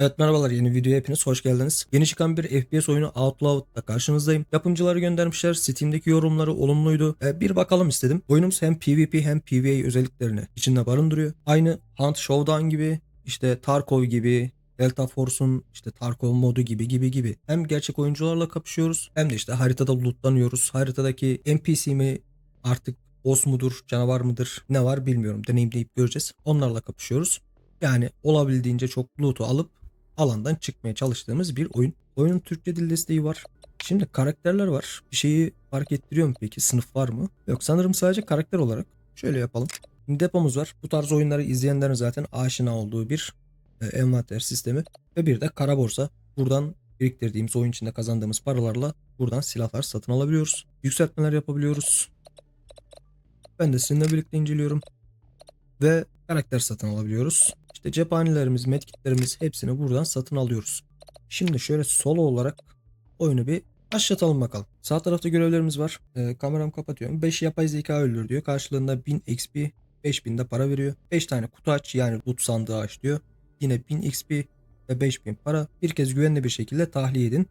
Evet merhabalar yeni videoya hepiniz hoş geldiniz. Yeni çıkan bir FPS oyunu Outlawed'da karşınızdayım. Yapımcıları göndermişler. Steam'deki yorumları olumluydu. Ee, bir bakalım istedim. Oyunumuz hem PvP hem PvE özelliklerini içinde barındırıyor. Aynı Hunt Showdown gibi, işte Tarkov gibi, Delta Force'un işte Tarkov modu gibi gibi gibi. Hem gerçek oyuncularla kapışıyoruz hem de işte haritada lootlanıyoruz. Haritadaki NPC mi artık boss mudur, canavar mıdır, ne var bilmiyorum. Deneyimleyip göreceğiz. Onlarla kapışıyoruz. Yani olabildiğince çok loot'u alıp alandan çıkmaya çalıştığımız bir oyun. Oyunun Türkçe dil desteği var. Şimdi karakterler var. Bir şeyi fark ettiriyor mu peki? Sınıf var mı? Yok sanırım sadece karakter olarak. Şöyle yapalım. Şimdi depomuz var. Bu tarz oyunları izleyenlerin zaten aşina olduğu bir e, envanter sistemi. Ve bir de kara borsa. Buradan biriktirdiğimiz oyun içinde kazandığımız paralarla buradan silahlar satın alabiliyoruz. Yükseltmeler yapabiliyoruz. Ben de sizinle birlikte inceliyorum. Ve karakter satın alabiliyoruz. İşte cephanelerimiz, medkitlerimiz hepsini buradan satın alıyoruz. Şimdi şöyle solo olarak oyunu bir başlatalım bakalım. Sağ tarafta görevlerimiz var. Ee, kameramı kapatıyorum. 5 yapay zeka öldür diyor. Karşılığında 1000 XP, 5000 de para veriyor. 5 tane kutu aç yani loot sandığı aç diyor. Yine 1000 XP ve 5000 para. Bir kez güvenli bir şekilde tahliye edin.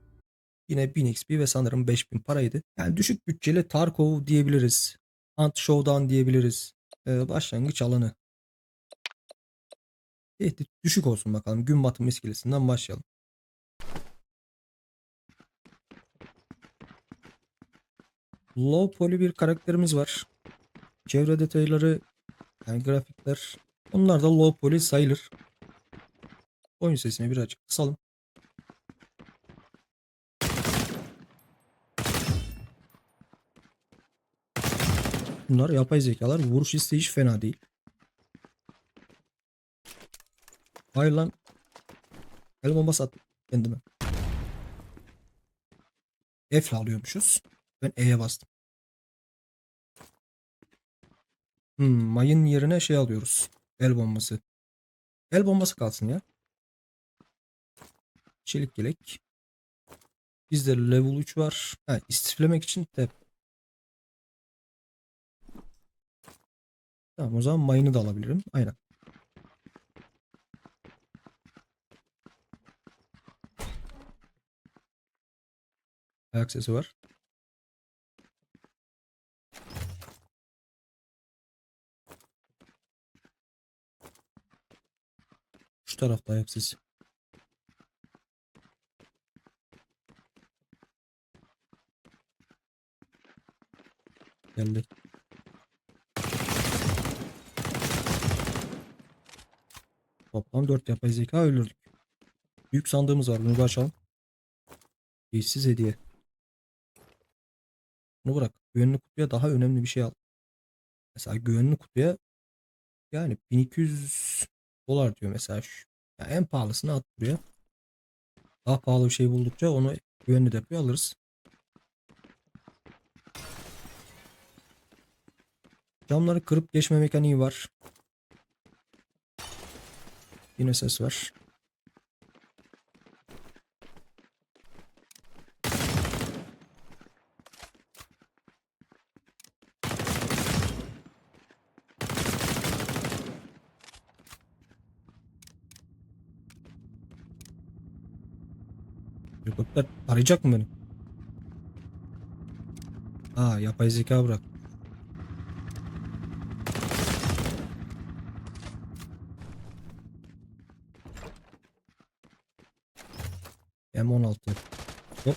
Yine 1000 XP ve sanırım 5000 paraydı. Yani düşük bütçeli Tarkov diyebiliriz. Hunt Showdown diyebiliriz. Ee, başlangıç alanı. Tehdit düşük olsun bakalım. Gün batımı iskelesinden başlayalım. Low poly bir karakterimiz var. Çevre detayları, yani grafikler. Onlar da low poly sayılır. Oyun sesini birazcık kısalım. Bunlar yapay zekalar. Vuruş isteği hiç fena değil. Hayır lan. El bombası attım kendime. F'le alıyormuşuz. Ben E'ye bastım. Hmm, mayın yerine şey alıyoruz. El bombası. El bombası kalsın ya. Çelik yelek. Bizde level 3 var. Ha, istiflemek için tep. Tamam o zaman mayını da alabilirim. Aynen. Ayak sesi var. Şu tarafta ayak sesi. Geldi. Toplam 4 yapay zeka öldürdük. Büyük sandığımız var. Bunu da açalım. Eşsiz hediye. Bunu bırak. Güvenli kutuya daha önemli bir şey al. Mesela güvenli kutuya yani 1200 dolar diyor mesela. Şu. Yani en pahalısını at buraya. Daha pahalı bir şey buldukça onu güvenli depoya alırız. Camları kırıp geçme mekaniği var. Yine ses var. Helikopter arayacak mı beni? Aa yapay zeka bırak. M16. Hop.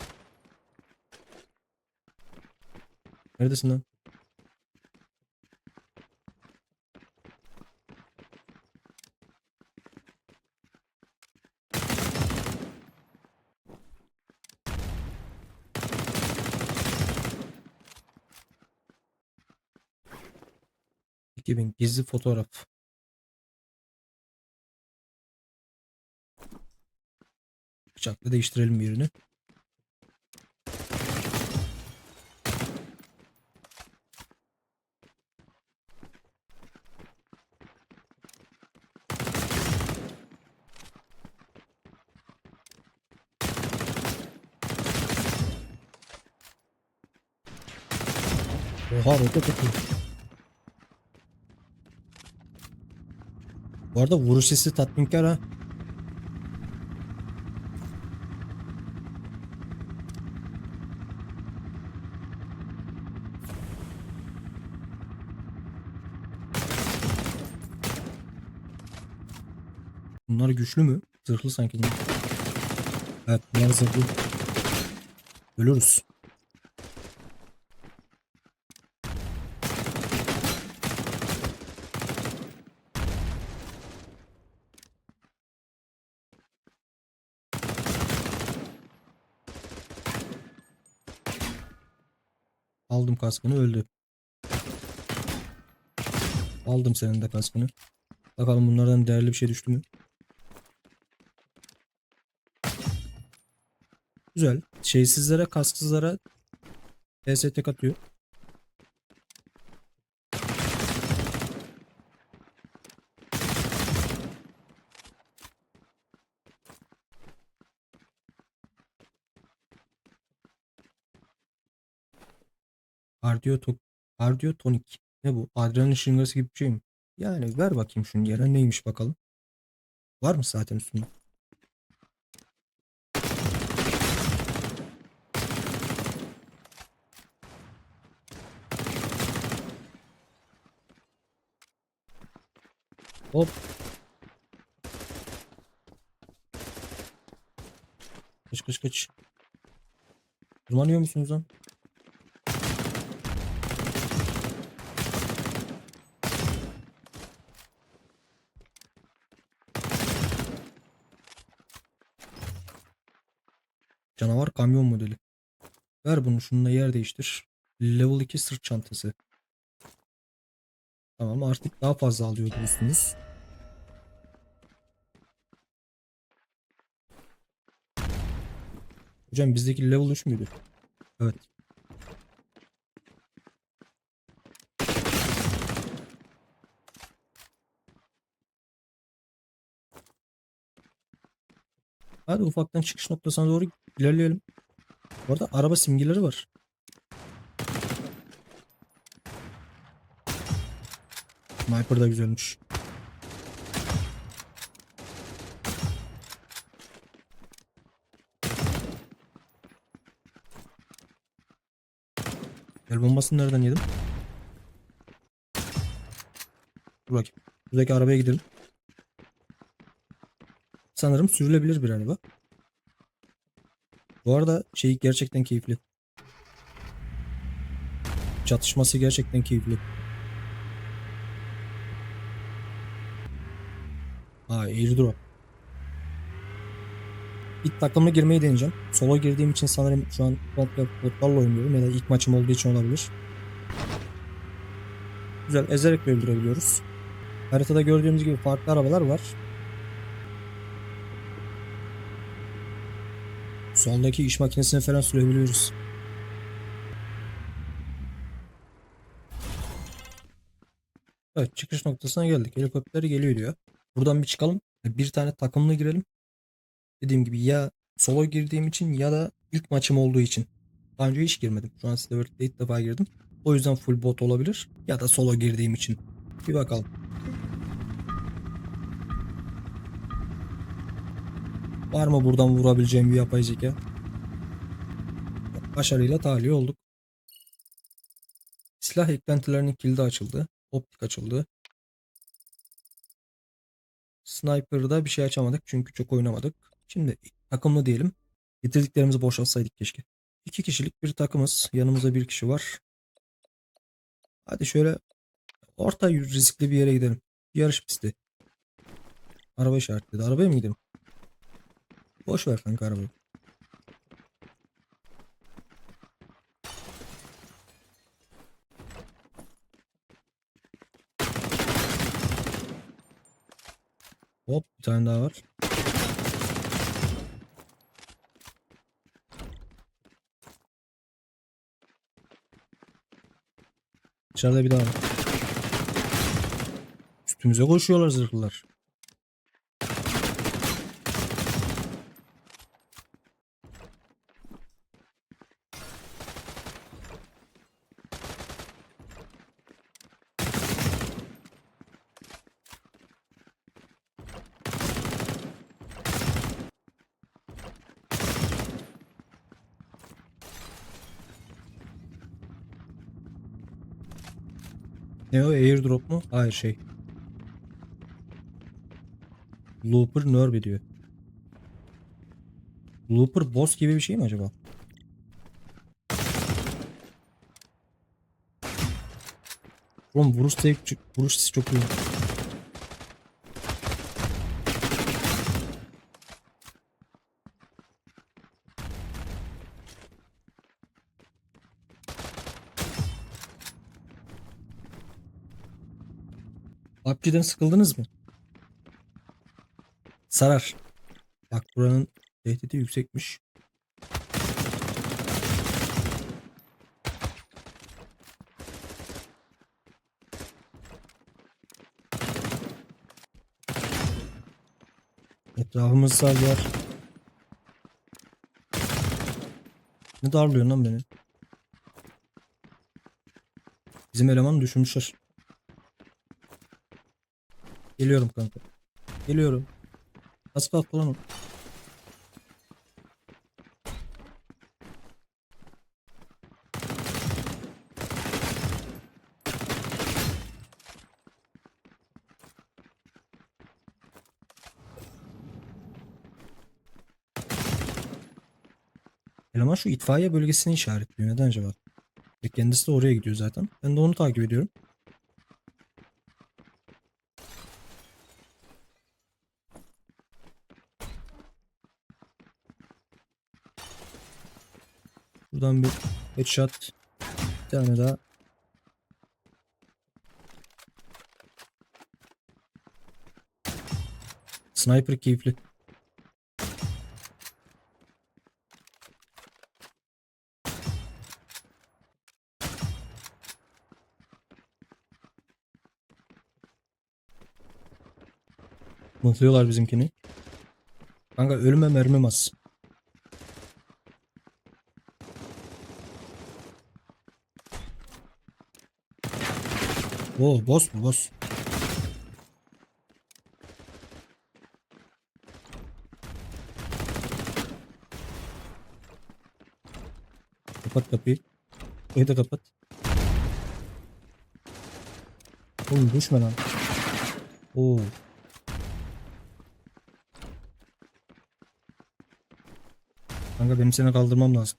Neredesin lan? Bin gizli fotoğraf. Bıçakla değiştirelim birini. Oha roket atıyor. Bu arada vuruş sesi tatminkar ha. Bunlar güçlü mü? Zırhlı sanki. Evet bunlar zırhlı. Ölürüz. Aldım kaskını öldü. Aldım senin de kaskını. Bakalım bunlardan değerli bir şey düştü mü? Güzel. Şeysizlere, kasksızlara TS tek atıyor. Kardiyo to kardiyo tonik. Ne bu? Adrenalin şırıngası gibi bir şey mi? Yani ver bakayım şunu yere. Neymiş bakalım. Var mı zaten üstünde? Hop. Kaç kaç kaç. Tırmanıyor musunuz lan? Canavar kamyon modeli. Ver bunu şununla yer değiştir. Level 2 sırt çantası. Tamam artık daha fazla alıyor diyorsunuz. Hocam bizdeki level 3 müydü? Evet. Hadi ufaktan çıkış noktasına doğru ilerleyelim. Bu arada araba simgeleri var. Sniper da güzelmiş. El bombasını nereden yedim? Dur bakayım. Buradaki arabaya gidelim. Sanırım sürülebilir bir araba. Bu arada şey gerçekten keyifli. Çatışması gerçekten keyifli. Aa airdrop. İlk takımla girmeyi deneyeceğim. Solo girdiğim için sanırım şu an komple botlarla oynuyorum ya da ilk maçım olduğu için olabilir. Güzel ezerek öldürebiliyoruz. Haritada gördüğümüz gibi farklı arabalar var. Soldaki iş makinesine falan sürebiliyoruz. Evet çıkış noktasına geldik. Helikopter geliyor diyor. Buradan bir çıkalım. Bir tane takımla girelim. Dediğim gibi ya solo girdiğim için ya da ilk maçım olduğu için. Daha önce hiç girmedim. Şu an Silver'de ilk defa girdim. O yüzden full bot olabilir. Ya da solo girdiğim için. Bir bakalım. Var mı buradan vurabileceğim bir yapay zeka? Başarıyla tahliye olduk. Silah eklentilerinin kilidi açıldı. Optik açıldı. Sniper'da bir şey açamadık çünkü çok oynamadık. Şimdi takımlı diyelim. Getirdiklerimizi boşaltsaydık keşke. İki kişilik bir takımız. Yanımızda bir kişi var. Hadi şöyle orta riskli bir yere gidelim. Yarış pisti. Araba işaretledi. Arabaya mı gidelim? Boş ver kanka arabayı. Hop bir tane daha var. Dışarıda bir daha var. Üstümüze koşuyorlar zırhlılar. Ne o airdrop mu? Hayır şey. Looper nerve diyor. Looper boss gibi bir şey mi acaba? Oğlum vuruş zevk, çok iyi. PUBG'den sıkıldınız mı? Sarar. Bak buranın tehdidi yüksekmiş. Etrafımız salıyor. Ne darlıyorsun lan beni? Bizim elemanı düşürmüşler. Geliyorum kanka. Geliyorum. Nasıl kalktı lan o? Eleman şu itfaiye bölgesini işaretliyor. Neden acaba? Kendisi de oraya gidiyor zaten. Ben de onu takip ediyorum. Buradan bir headshot. Bir tane daha. Sniper keyifli. Mıhlıyorlar bizimkini. Kanka ölüme mermim az. Oo boss mu boss? Kapat kapıyı. Kapıyı da kapat. Oğlum düşme lan. Oo. Kanka benim seni kaldırmam lazım.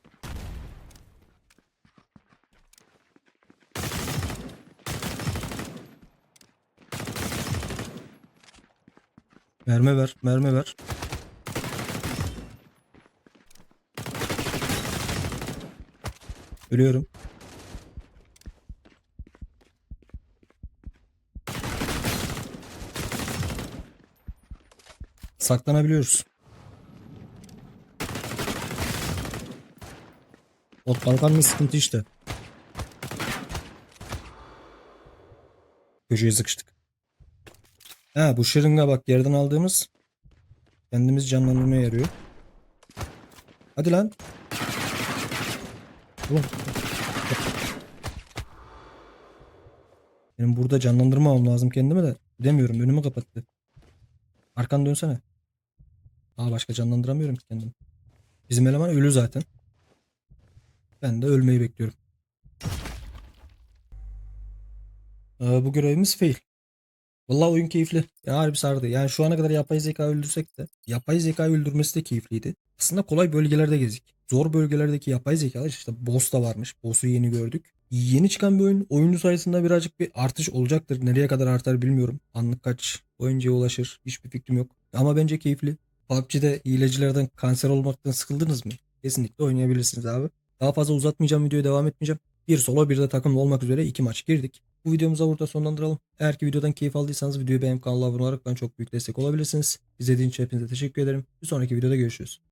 Mermi ver, mermi ver. Ölüyorum. Saklanabiliyoruz. Ot kalkanlı sıkıntı işte. Köşeye sıkıştık. Ha bu şırınga bak yerden aldığımız kendimiz canlandırmaya yarıyor. Hadi lan. Oğlum. Benim burada canlandırmamam lazım kendime de. Demiyorum önümü kapattı. Arkan dönsene. Aa başka canlandıramıyorum ki kendimi. Bizim eleman ölü zaten. Ben de ölmeyi bekliyorum. Ee, bu görevimiz fail. Vallahi oyun keyifli. Ya harbi sardı. Yani şu ana kadar yapay zeka öldürsek de yapay zekayı öldürmesi de keyifliydi. Aslında kolay bölgelerde gezdik. Zor bölgelerdeki yapay zekalar işte boss da varmış. Boss'u yeni gördük. Yeni çıkan bir oyun. Oyuncu sayısında birazcık bir artış olacaktır. Nereye kadar artar bilmiyorum. Anlık kaç oyuncuya ulaşır hiçbir fikrim yok. Ama bence keyifli. PUBG'de hilecilerden kanser olmaktan sıkıldınız mı? Kesinlikle oynayabilirsiniz abi. Daha fazla uzatmayacağım videoya devam etmeyeceğim. Bir solo bir de takımlı olmak üzere iki maç girdik. Bu videomuzu burada sonlandıralım. Eğer ki videodan keyif aldıysanız videoyu beğenip kanala abone olarak bana çok büyük destek olabilirsiniz. İzlediğiniz için hepinize teşekkür ederim. Bir sonraki videoda görüşürüz.